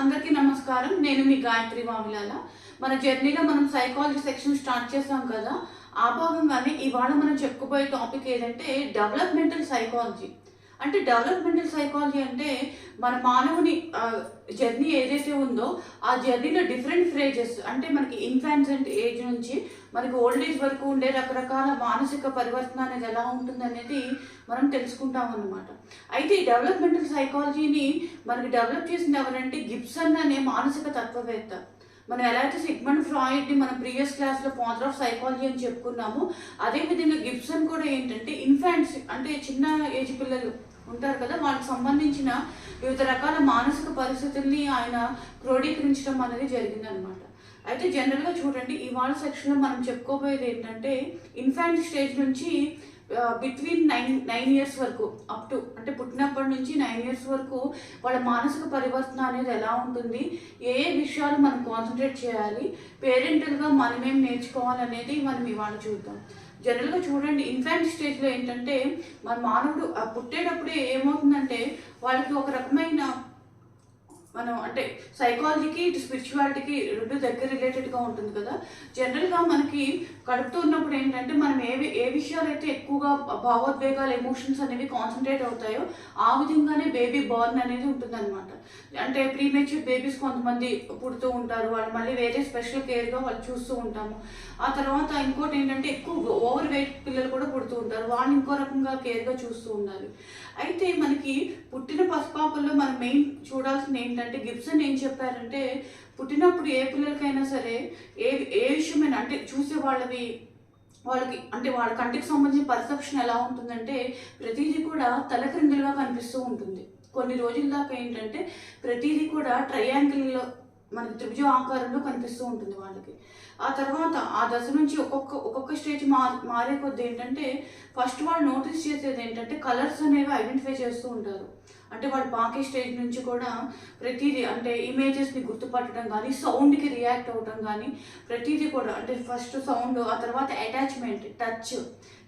అందరికీ నమస్కారం. నేను మీ గాయత్రి వామిలాల. మన జర్నీలో మనం సైకాలజీ సెక్షన్ స్టార్ట్ చేసాం కదా. ఆ భాగంగానే ఇవాళ మనం చెప్పుకోబోయే టాపిక్ ఏదంటే డెవలప్మెంటల్ సైకాలజీ అంటే డెవలప్మెంటల్ సైకాలజీ అంటే మన మానవుని జర్నీ ఏదైతే ఉందో ఆ జర్నీలో డిఫరెంట్ ఫ్రేజెస్ అంటే మనకి ఇన్ఫాన్సెంట్ ఏజ్ నుంచి మనకి ఓల్డ్ ఏజ్ వరకు ఉండే రకరకాల మానసిక పరివర్తన అనేది ఎలా ఉంటుంది అనేది మనం తెలుసుకుంటాం అన్నమాట. అయితే ఈ డెవలప్మెంటల్ సైకాలజీని మనకి డెవలప్ చేసింది ఎవరంటే గిబ్సన్ అనే మానసిక తత్వవేత్త. మనం ఎలా అయితే సిగ్మండ్ ఫ్రాయిడ్ని మన ప్రీవియస్ క్లాస్లో ఫాదర్ ఆఫ్ సైకాలజీ అని చెప్పుకున్నాము అదే విధంగా గిబ్సన్ కూడా ఏంటంటే ఇన్ఫాంట్స్ అంటే చిన్న ఏజ్ పిల్లలు ఉంటారు కదా వాళ్ళకి సంబంధించిన వివిధ రకాల మానసిక పరిస్థితుల్ని ఆయన క్రోడీకరించడం అనేది జరిగిందనమాట అయితే జనరల్గా చూడండి ఇవాళ సెక్షన్లో మనం చెప్పుకోబోయేది ఏంటంటే ఇన్ఫాంట్ స్టేజ్ నుంచి బిట్వీన్ నైన్ నైన్ ఇయర్స్ వరకు అప్ టు అంటే పుట్టినప్పటి నుంచి నైన్ ఇయర్స్ వరకు వాళ్ళ మానసిక పరివర్తన అనేది ఎలా ఉంటుంది ఏ ఏ విషయాలు మనం కాన్సన్ట్రేట్ చేయాలి పేరెంటల్గా మనమేం నేర్చుకోవాలి అనేది మనం ఇవాళ చూద్దాం. జనరల్గా చూడండి ఇన్ఫాంట్ స్టేజ్లో ఏంటంటే మన మానవుడు పుట్టేటప్పుడే ఏమవుతుందంటే వాళ్ళకి ఒక రకమైన మనం అంటే సైకాలజీకి ఇటు స్పిరిచువాలిటీకి రెండు దగ్గర రిలేటెడ్గా ఉంటుంది కదా. జనరల్గా మనకి కడుపుతూ ఉన్నప్పుడు ఏంటంటే మనం ఏ ఏ విషయాలైతే ఎక్కువగా భావోద్వేగాలు ఎమోషన్స్ అనేవి కాన్సన్ట్రేట్ అవుతాయో ఆ విధంగానే బేబీ బర్న్ అనేది ఉంటుందన్నమాట. అంటే ప్రీమేచ్యూర్ బేబీస్ కొంతమంది పుడుతూ ఉంటారు. వాళ్ళు మళ్ళీ వేరే స్పెషల్ కేర్గా వాళ్ళు చూస్తూ ఉంటాము. ఆ తర్వాత ఇంకోటి ఏంటంటే ఎక్కువ ఓవర్ వెయిట్ పిల్లలు కూడా పుడుతూ ఉంటారు. వాళ్ళు ఇంకో రకంగా కేర్గా చూస్తూ ఉండాలి. అయితే మనకి పుట్టిన పసిపాపల్లో మనం మెయిన్ చూడాల్సింది ఏంటంటే గిబ్సన్ ఏం చెప్పారంటే పుట్టినప్పుడు ఏ పిల్లలకైనా సరే ఏ ఏ విషయమైనా అంటే చూసే వాళ్ళవి వాళ్ళకి అంటే వాళ్ళ కంటికి సంబంధించిన పర్సెప్షన్ ఎలా ఉంటుందంటే ప్రతిదీ కూడా తలక్రిందులుగా కనిపిస్తూ ఉంటుంది. కొన్ని రోజుల దాకా ఏంటంటే ప్రతిదీ కూడా ట్రయాంగిల్లో మనకి త్రిభుజ ఆకారంలో కనిపిస్తూ ఉంటుంది వాళ్ళకి. ఆ తర్వాత ఆ దశ నుంచి ఒక్కొక్క ఒక్కొక్క స్టేజ్ మా మారే కొద్ది ఏంటంటే ఫస్ట్ వాళ్ళు నోటీస్ చేసేది ఏంటంటే కలర్స్ అనేవి ఐడెంటిఫై చేస్తూ ఉంటారు. అంటే వాళ్ళు పాకే స్టేజ్ నుంచి కూడా ప్రతిదీ అంటే ఇమేజెస్ని గుర్తుపట్టడం కానీ సౌండ్కి రియాక్ట్ అవ్వడం కానీ ప్రతిదీ కూడా అంటే ఫస్ట్ సౌండ్ ఆ తర్వాత అటాచ్మెంట్ టచ్.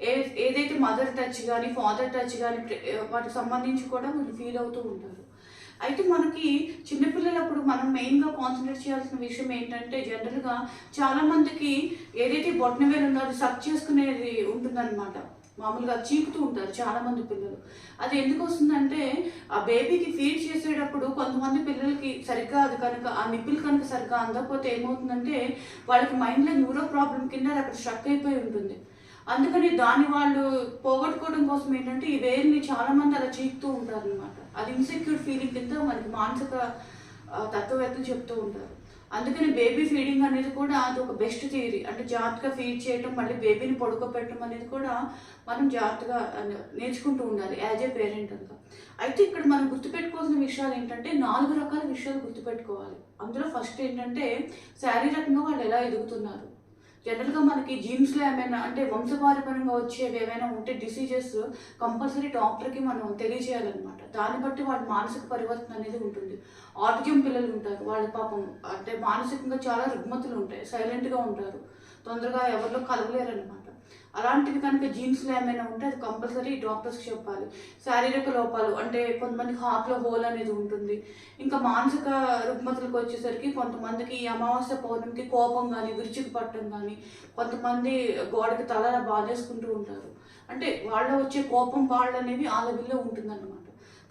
ఏ ఏదైతే మదర్ టచ్ కానీ ఫాదర్ టచ్ కానీ వాటికి సంబంధించి కూడా వీళ్ళు ఫీల్ అవుతూ ఉంటారు. అయితే మనకి చిన్నపిల్లలప్పుడు మనం మెయిన్గా కాన్సన్ట్రేట్ చేయాల్సిన విషయం ఏంటంటే జనరల్గా చాలామందికి ఏదైతే బొట్టనవేలు ఉందో అది సక్ చేసుకునేది ఉంటుందన్నమాట. మామూలుగా చీకుతూ ఉంటారు చాలామంది పిల్లలు. అది ఎందుకు వస్తుందంటే ఆ బేబీకి ఫీడ్ చేసేటప్పుడు కొంతమంది పిల్లలకి సరిగ్గా అది కనుక ఆ నిప్పులు కనుక సరిగ్గా అందకపోతే ఏమవుతుందంటే వాళ్ళకి మైండ్లో న్యూరో ప్రాబ్లం కింద అది అక్కడ స్ట్రక్ అయిపోయి ఉంటుంది. అందుకని దాన్ని వాళ్ళు పోగొట్టుకోవడం కోసం ఏంటంటే ఈ వేరుని చాలామంది అలా చీకుతూ ఉంటారు అనమాట అది ఇన్సెక్యూర్ ఫీలింగ్ కింద మనకి మానసిక తత్వవేత్తలు చెప్తూ ఉంటారు. అందుకని బేబీ ఫీడింగ్ అనేది కూడా అది ఒక బెస్ట్ థియరీ అంటే జాగ్రత్తగా ఫీడ్ చేయటం మళ్ళీ బేబీని పడుకోబెట్టడం అనేది కూడా మనం జాగ్రత్తగా నేర్చుకుంటూ ఉండాలి యాజ్ ఏ పేరెంట్ అంతా. అయితే ఇక్కడ మనం గుర్తుపెట్టుకోవాల్సిన విషయాలు ఏంటంటే నాలుగు రకాల విషయాలు గుర్తుపెట్టుకోవాలి. అందులో ఫస్ట్ ఏంటంటే శారీరకంగా వాళ్ళు ఎలా ఎదుగుతున్నారు? జనరల్గా మనకి జీన్స్లో ఏమైనా అంటే వంశపారపరంగా వచ్చేవి ఏమైనా ఉంటే డిసీజెస్ కంపల్సరీ డాక్టర్కి మనం తెలియజేయాలన్నమాట. దాన్ని బట్టి వాళ్ళ మానసిక పరివర్తన అనేది ఉంటుంది. ఆటిజం పిల్లలు ఉంటారు. వాళ్ళ పాపం అంటే మానసికంగా చాలా రుగ్మతులు ఉంటాయి. సైలెంట్గా ఉంటారు. తొందరగా ఎవరిలో కలవలేరు అనమాట అలాంటివి కనుక జీన్స్లో ఏమైనా ఉంటే అది కంపల్సరీ డాక్టర్స్కి చెప్పాలి. శారీరక లోపాలు అంటే కొంతమందికి హార్ట్లో హోల్ అనేది ఉంటుంది. ఇంకా మానసిక రుగ్మతలకు వచ్చేసరికి కొంతమందికి ఈ అమావాస్య పౌర్ణమికి కోపం కానీ విరుచుకు పట్టడం కానీ కొంతమంది గోడకి తల బాధేసుకుంటూ ఉంటారు. అంటే వాళ్ళ వచ్చే కోపం వాళ్ళు అనేవి ఆ లెవెల్లో ఉంటుందన్నమాట.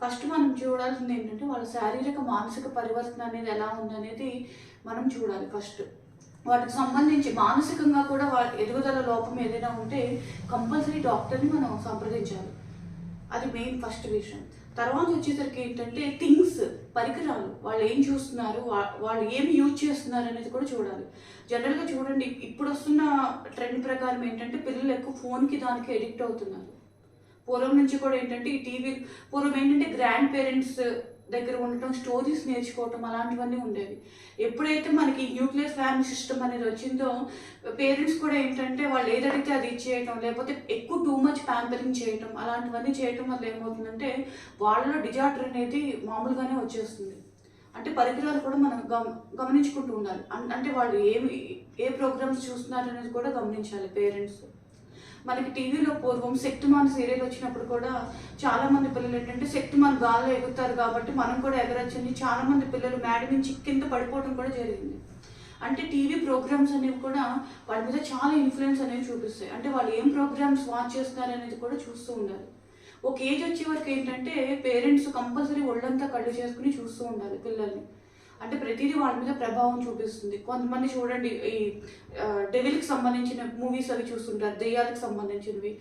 ఫస్ట్ మనం చూడాల్సింది ఏంటంటే వాళ్ళ శారీరక మానసిక పరివర్తన అనేది ఎలా ఉంది అనేది మనం చూడాలి ఫస్ట్. వాటికి సంబంధించి మానసికంగా కూడా వాళ్ళ ఎదుగుదల లోపం ఏదైనా ఉంటే కంపల్సరీ డాక్టర్ని మనం సంప్రదించాలి. అది మెయిన్ ఫస్ట్ విషయం తర్వాత వచ్చేసరికి ఏంటంటే థింగ్స్ పరికరాలు. వాళ్ళు ఏం చూస్తున్నారు? వాళ్ళు ఏమి యూజ్ చేస్తున్నారు అనేది కూడా చూడాలి. జనరల్గా చూడండి ఇప్పుడు వస్తున్న ట్రెండ్ ప్రకారం ఏంటంటే పిల్లలు ఎక్కువ ఫోన్కి దానికి ఎడిక్ట్ అవుతున్నారు. పూర్వం నుంచి కూడా ఏంటంటే ఈ టీవీ పూర్వం ఏంటంటే గ్రాండ్ పేరెంట్స్ దగ్గర ఉండటం స్టోరీస్ నేర్చుకోవటం అలాంటివన్నీ ఉండేవి. ఎప్పుడైతే మనకి న్యూక్లియర్ ఫ్యామిలీ సిస్టమ్ అనేది వచ్చిందో పేరెంట్స్ కూడా ఏంటంటే వాళ్ళు ఏదైతే అది ఇచ్చేయటం లేకపోతే ఎక్కువ టూ మచ్ ప్యాంపరింగ్ చేయటం అలాంటివన్నీ చేయటం వల్ల ఏమవుతుందంటే వాళ్ళలో డిజార్డర్ అనేది మామూలుగానే వచ్చేస్తుంది. అంటే పరికరాలు కూడా మనం గమ గమనించుకుంటూ ఉండాలి. అంటే వాళ్ళు ఏమి ఏ ప్రోగ్రామ్స్ చూస్తున్నారు అనేది కూడా గమనించాలి పేరెంట్స్ మనకి టీవీలో పూర్వం శక్తిమాన్ సీరియల్ వచ్చినప్పుడు కూడా చాలా మంది పిల్లలు ఏంటంటే శక్తిమాన్ గాల్లో ఎగురుతారు కాబట్టి మనం కూడా ఎగరొచ్చని చాలా మంది పిల్లలు మేడ నుంచి కింద పడిపోవడం కూడా జరిగింది. అంటే టీవీ ప్రోగ్రామ్స్ అనేవి కూడా వాళ్ళ మీద చాలా ఇన్ఫ్లుయెన్స్ అనేవి చూపిస్తాయి. అంటే వాళ్ళు ఏం ప్రోగ్రామ్స్ వాచ్ చేస్తున్నారు అనేది కూడా చూస్తూ ఉండాలి. ఒక ఏజ్ వచ్చే వరకు ఏంటంటే పేరెంట్స్ కంపల్సరీ ఒళ్ళంతా కళ్ళు చేసుకుని చూస్తూ ఉండాలి పిల్లల్ని. అంటే ప్రతిదీ వాళ్ళ మీద ప్రభావం చూపిస్తుంది. కొంతమంది చూడండి ఈ డెవిల్కి సంబంధించిన మూవీస్ అవి చూస్తుంటారు దెయ్యాలకు సంబంధించినవి.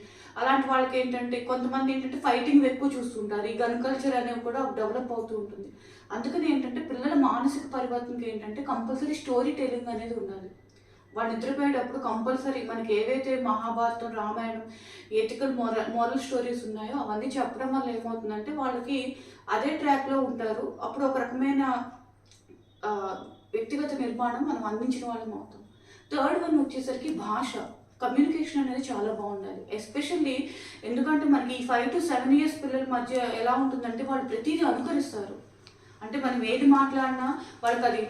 అలాంటి వాళ్ళకి ఏంటంటే కొంతమంది ఏంటంటే ఫైటింగ్ ఎక్కువ చూస్తుంటారు. ఈ గన్ కల్చర్ అనేవి కూడా డెవలప్ అవుతూ ఉంటుంది. అందుకని ఏంటంటే పిల్లల మానసిక పరివర్తనకి ఏంటంటే కంపల్సరీ స్టోరీ టెలింగ్ అనేది ఉండాలి. వాళ్ళు నిద్రపోయేటప్పుడు కంపల్సరీ మనకి ఏవైతే Mahabharatam Ramayanam ethical moral moral stories ఉన్నాయో అవన్నీ చెప్పడం వల్ల ఏమవుతుందంటే వాళ్ళకి అదే ట్రాక్లో ఉంటారు. అప్పుడు ఒక రకమైన వ్యక్తిగత నిర్మాణం మనం అందించిన వాళ్ళం అవుతాం. థర్డ్ వన్ వచ్చేసరికి భాష. కమ్యూనికేషన్ అనేది చాలా బాగుండాలి. ఎస్పెషల్లీ ఎందుకంటే మనకి ఈ ఫైవ్ టు సెవెన్ ఇయర్స్ పిల్లల మధ్య ఎలా ఉంటుందంటే వాళ్ళు ప్రతిదీ అనుకరిస్తారు. అంటే మనం ఏది మాట్లాడినా వాళ్ళకి అది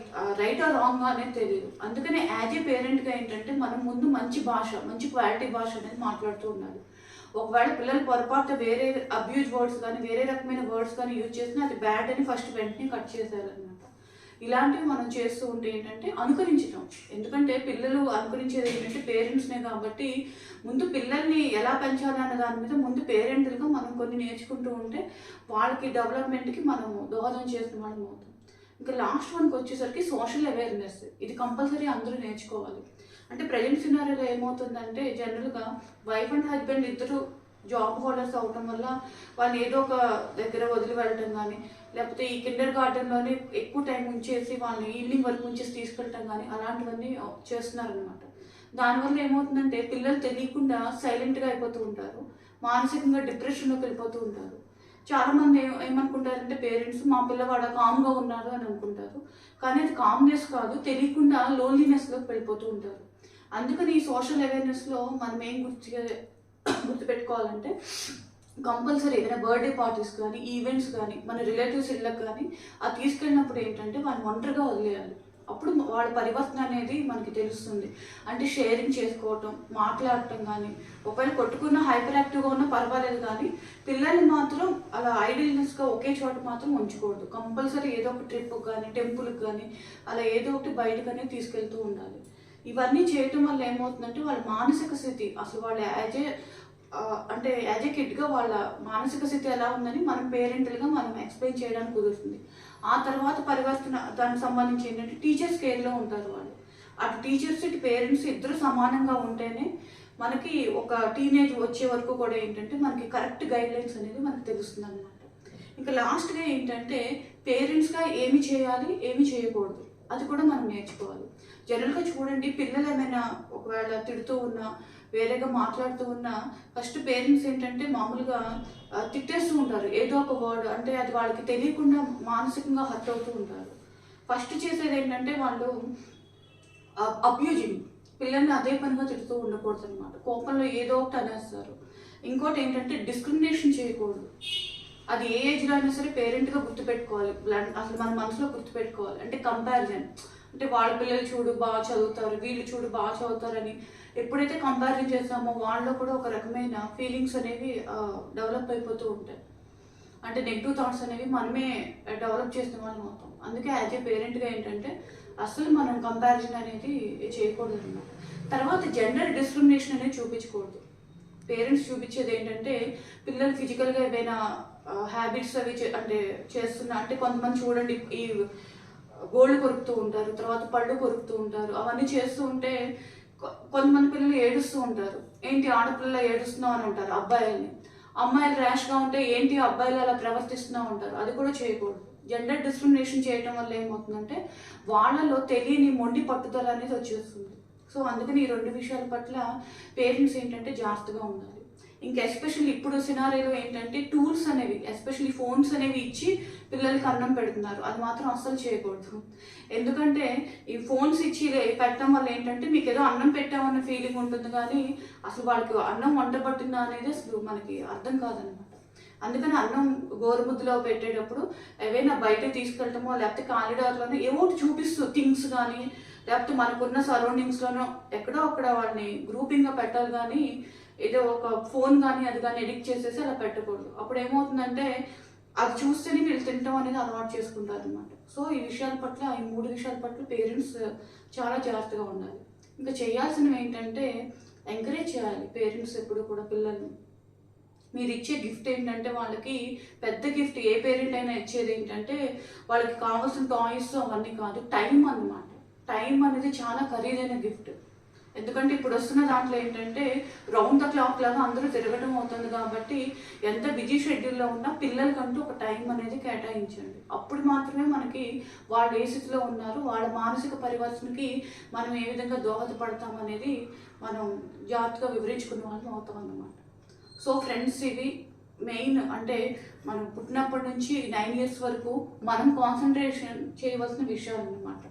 రైట్ ఆ రాంగ్ అనేది తెలియదు. అందుకనే యాజ్ ఏ పేరెంట్గా ఏంటంటే మనం ముందు మంచి భాష మంచి క్వాలిటీ భాష అనేది మాట్లాడుతూ ఉండాలి. ఒకవేళ పిల్లలు పొరపాటు వేరే అబ్యూజ్ వర్డ్స్ కానీ వేరే రకమైన వర్డ్స్ కానీ యూజ్ చేసినా అది బ్యాడ్ అని ఫస్ట్ వెంటనే కట్ చేసేయాలన్నమాట. ఇలాంటివి మనం చేస్తూ ఉంటే ఏంటంటే అనుకరించడం ఎందుకంటే పిల్లలు అనుకరించేది ఏంటంటే పేరెంట్స్నే కాబట్టి ముందు పిల్లల్ని ఎలా పెంచాలి అన్న దాని మీద ముందు పేరెంట్లుగా మనం కొన్ని నేర్చుకుంటూ ఉంటే వాళ్ళకి డెవలప్మెంట్కి మనము దోహదం చేసిన వాళ్ళం అవుతాం. ఇంకా లాస్ట్ వన్కి వచ్చేసరికి సోషల్ అవేర్నెస్. ఇది కంపల్సరీ అందరూ నేర్చుకోవాలి. అంటే ప్రజెంట్ సినారీలో ఏమవుతుందంటే జనరల్గా వైఫ్ అండ్ హస్బెండ్ ఇద్దరు జాబ్ హోల్డర్స్ అవటం వల్ల వాళ్ళు ఏదో ఒక దగ్గర వదిలి వెళ్ళటం కానీ లేకపోతే ఈ కిండర్ గార్డెన్లోనే ఎక్కువ టైం ఉంచేసి వాళ్ళని ఈవినింగ్ వరకు ఉంచేసి తీసుకెళ్ళటం కానీ అలాంటివన్నీ చేస్తున్నారనమాట దానివల్ల ఏమవుతుందంటే పిల్లలు తెలియకుండా సైలెంట్గా అయిపోతూ ఉంటారు. మానసికంగా డిప్రెషన్లోకి వెళ్ళిపోతూ ఉంటారు. చాలా మంది ఏమనుకుంటారంటే పేరెంట్స్ మా పిల్లవాడు కామ్గా ఉన్నారు అని అనుకుంటారు. కానీ అది కామ్నెస్ కాదు తెలియకుండా లోన్లీనెస్లోకి వెళ్ళిపోతూ ఉంటారు. అందుకని ఈ సోషల్ అవేర్నెస్లో మనం ఏం గుర్తు గుర్తుపెట్టుకోవాలంటే కంపల్సరీ ఏదైనా బర్త్డే పార్టీస్ కానీ ఈవెంట్స్ కానీ మన రిలేటివ్స్ ఇళ్ళకి కానీ అది తీసుకెళ్ళినప్పుడు ఏంటంటే వాళ్ళని ఒంటరిగా వదిలేయాలి. అప్పుడు వాళ్ళ పరివర్తన అనేది మనకి తెలుస్తుంది. అంటే షేరింగ్ చేసుకోవటం మాట్లాడటం కానీ ఒకవేళ కొట్టుకున్న హైపర్ యాక్టివ్గా ఉన్నా పర్వాలేదు కానీ పిల్లల్ని మాత్రం అలా ఐడియల్నెస్గా ఒకే చోట మాత్రం ఉంచకూడదు. కంపల్సరీ ఏదో ఒక ట్రిప్కి కానీ టెంపుల్కి కానీ అలా ఏదో ఒకటి బయటకనే తీసుకెళ్తూ ఉండాలి. ఇవన్నీ చేయటం వల్ల ఏమవుతుందంటే వాళ్ళ మానసిక స్థితి అసలు వాళ్ళ యాజ్ ఏ అంటే యాజ్ ఏ కిడ్గా వాళ్ళ మానసిక స్థితి ఎలా ఉందని మనం పేరెంట్లుగా మనం ఎక్స్ప్లెయిన్ చేయడానికి కుదురుతుంది. ఆ తర్వాత పరివర్తన దానికి సంబంధించి ఏంటంటే టీచర్స్ కేర్లో ఉంటారు వాళ్ళు. అటు టీచర్స్ ఇటు పేరెంట్స్ ఇద్దరు సమానంగా ఉంటేనే మనకి ఒక టీనేజ్ వచ్చే వరకు కూడా ఏంటంటే మనకి కరెక్ట్ గైడ్లైన్స్ అనేది మనకి తెలుస్తుంది అనమాట ఇంకా లాస్ట్గా ఏంటంటే పేరెంట్స్గా ఏమి చేయాలి ఏమి చేయకూడదు. అది కూడా మనం నేర్చుకోవాలి. జనరల్గా చూడండి పిల్లలు ఏమైనా ఒకవేళ తిడుతూ ఉన్నా వేరేగా మాట్లాడుతూ ఉన్నా ఫస్ట్ పేరెంట్స్ ఏంటంటే మామూలుగా తిట్టేస్తూ ఉంటారు. ఏదో ఒక వర్డ్ అంటే అది వాళ్ళకి తెలియకుండా మానసికంగా హర్ట్ అవుతూ ఉంటారు. ఫస్ట్ చేసేది ఏంటంటే వాళ్ళు అబ్యూజింగ్. పిల్లల్ని అదే పనిగా తిడుతూ ఉండకూడదు అనమాట కోపంలో ఏదో ఒకటి అనేస్తారు. ఇంకోటి ఏంటంటే డిస్క్రిమినేషన్ చేయకూడదు. అది ఏ ఏజ్లో అయినా సరే పేరెంట్గా గుర్తుపెట్టుకోవాలి. అసలు మన మనసులో గుర్తుపెట్టుకోవాలి. అంటే కంపారిజన్. అంటే వాళ్ళ పిల్లలు చూడు బాగా చదువుతారు వీళ్ళు చూడు బాగా చదువుతారని ఎప్పుడైతే కంపారిజన్ చేస్తామో వాళ్ళలో కూడా ఒక రకమైన ఫీలింగ్స్ అనేవి డెవలప్ అయిపోతూ ఉంటాయి. అంటే నెగిటివ్ థాట్స్ అనేవి మనమే డెవలప్ చేసిన వాళ్ళం అవుతాం అందుకే యాజ్ ఏ పేరెంట్గా ఏంటంటే అసలు మనం కంపారిజన్ అనేది చేయకూడదు అనమాట తర్వాత జెండర్ డిస్క్రిమినేషన్ అనేది చూపించకూడదు. పేరెంట్స్ చూపించేది ఏంటంటే పిల్లలు ఫిజికల్గా ఏదైనా హ్యాబిట్స్ అవి చే- అంటే చేస్తున్నా అంటే కొంతమంది చూడండి ఈ గోల్డ్ కొరుకుతూ ఉంటారు తర్వాత పళ్ళు కొరుకుతూ ఉంటారు. అవన్నీ చేస్తూ ఉంటే కొ- కొంతమంది పిల్లలు ఏడుస్తూ ఉంటారు. ఏంటి ఆడపిల్ల ఏడుస్తున్నావు అని అంటారు అబ్బాయిల్ని. అమ్మాయిలు ర్యాష్గా ఉంటే ఏంటి అబ్బాయిలు అలా ప్రవర్తిస్తున్నావు ఉంటారు అది కూడా చేయకూడదు. జెండర్ డిస్క్రిమినేషన్ చేయటం వల్ల ఏమవుతుందంటే వాళ్ళలో తెలియని మొండి పట్టుదల అనేది వచ్చేస్తుంది. సో అందుకని ఈ రెండు విషయాల పట్ల పేరెంట్స్ ఏంటంటే జాగ్రత్తగా ఉండాలి. ఇంకా ఎస్పెషల్లీ ఇప్పుడు సినారీలో ఏంటంటే టూల్స్ అనేవి ఎస్పెషల్లీ ఫోన్స్ అనేవి ఇచ్చి పిల్లలకి అన్నం పెడుతున్నారు. అది మాత్రం అస్సలు చేయకూడదు. ఎందుకంటే ఈ ఫోన్స్ ఇచ్చి పెట్టడం వల్ల ఏంటంటే మీకు ఏదో అన్నం పెట్టామన్న ఫీలింగ్ ఉంటుంది కానీ అసలు వాళ్ళకి అన్నం వంట పట్టిందా అనేది అసలు మనకి అర్థం కాదనమాట. అందుకని అన్నం గోరుముద్దులో పెట్టేటప్పుడు ఏవైనా బయట తీసుకెళ్ళటమో లేకపోతే కాలిడార్లోనో ఏవో చూపిస్తూ థింగ్స్ కానీ లేకపోతే మనకున్న సరౌండింగ్స్లోనో ఎక్కడో అక్కడ వాళ్ళని గ్రూపింగ్గా పెట్టాలి కానీ ఏదో ఒక ఫోన్ కానీ అది కానీ ఎడిక్ట్ చేసేసి అలా పెట్టకూడదు. అప్పుడు ఏమవుతుందంటే అది చూస్తేనే వీళ్ళు తింటాం అనేది అలవాటు చేసుకుంటారు అనమాట సో ఈ విషయాల పట్ల ఈ మూడు విషయాల పట్ల పేరెంట్స్ చాలా జాగ్రత్తగా ఉండాలి. ఇంకా చేయాల్సినవి ఏంటంటే ఎంకరేజ్ చేయాలి పేరెంట్స్ ఎప్పుడు కూడా పిల్లల్ని. మీరు ఇచ్చే గిఫ్ట్ ఏంటంటే వాళ్ళకి పెద్ద గిఫ్ట్ ఏ పేరెంట్ అయినా ఇచ్చేది ఏంటంటే వాళ్ళకి కావాల్సిన టాయ్స్ అవన్నీ కాదు టైం అన్నమాట. టైం అనేది చాలా ఖరీదైన గిఫ్ట్. ఎందుకంటే ఇప్పుడు వస్తున్న దాంట్లో ఏంటంటే రౌండ్ ద క్లాక్ లాగా అందరూ తిరగడం అవుతుంది కాబట్టి ఎంత బిజీ షెడ్యూల్లో ఉన్నా పిల్లలకంటూ ఒక టైం అనేది కేటాయించండి. అప్పుడు మాత్రమే మనకి వాళ్ళు ఏ స్థితిలో ఉన్నారు వాళ్ళ మానసిక పరివర్తనకి మనం ఏ విధంగా దోహదపడతాం అనేది మనం జాగ్రత్తగా వివరించుకునే వాళ్ళం అవుతాం అన్నమాట. సో ఫ్రెండ్స్ ఇవి మెయిన్ అంటే మనం పుట్టినప్పటి నుంచి నైన్ ఇయర్స్ వరకు మనం కాన్సన్ట్రేషన్ చేయవలసిన విషయాలు అన్నమాట.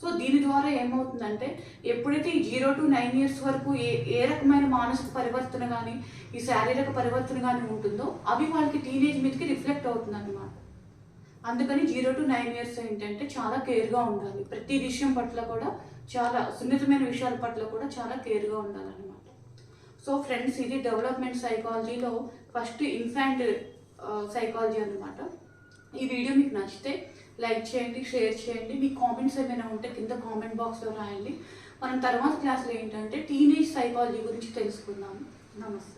సో దీని ద్వారా ఏమవుతుందంటే ఎప్పుడైతే ఈ జీరో టు నైన్ ఇయర్స్ వరకు ఏ ఏ రకమైన మానసిక పరివర్తన కానీ ఈ శారీరక పరివర్తన కానీ ఉంటుందో అవి వాళ్ళకి టీనేజ్ మీదకి రిఫ్లెక్ట్ అవుతుంది అనమాట అందుకని జీరో టు నైన్ ఇయర్స్ ఏంటంటే చాలా కేర్గా ఉండాలి. ప్రతి విషయం పట్ల కూడా చాలా సున్నితమైన విషయాల పట్ల కూడా చాలా కేర్గా ఉండాలన్నమాట. సో ఫ్రెండ్స్ ఇది డెవలప్మెంట్ సైకాలజీలో ఫస్ట్ ఇన్ఫాంట్ సైకాలజీ అన్నమాట. ఈ వీడియో మీకు నచ్చితే లైక్ చేయండి షేర్ చేయండి. మీ కామెంట్స్ ఏమైనా ఉంటే కింద కామెంట్ బాక్స్లో రాయండి. మనం తర్వాత క్లాస్లో ఏంటంటే టీనేజ్ సైకాలజీ గురించి తెలుసుకుందాం. నమస్తే.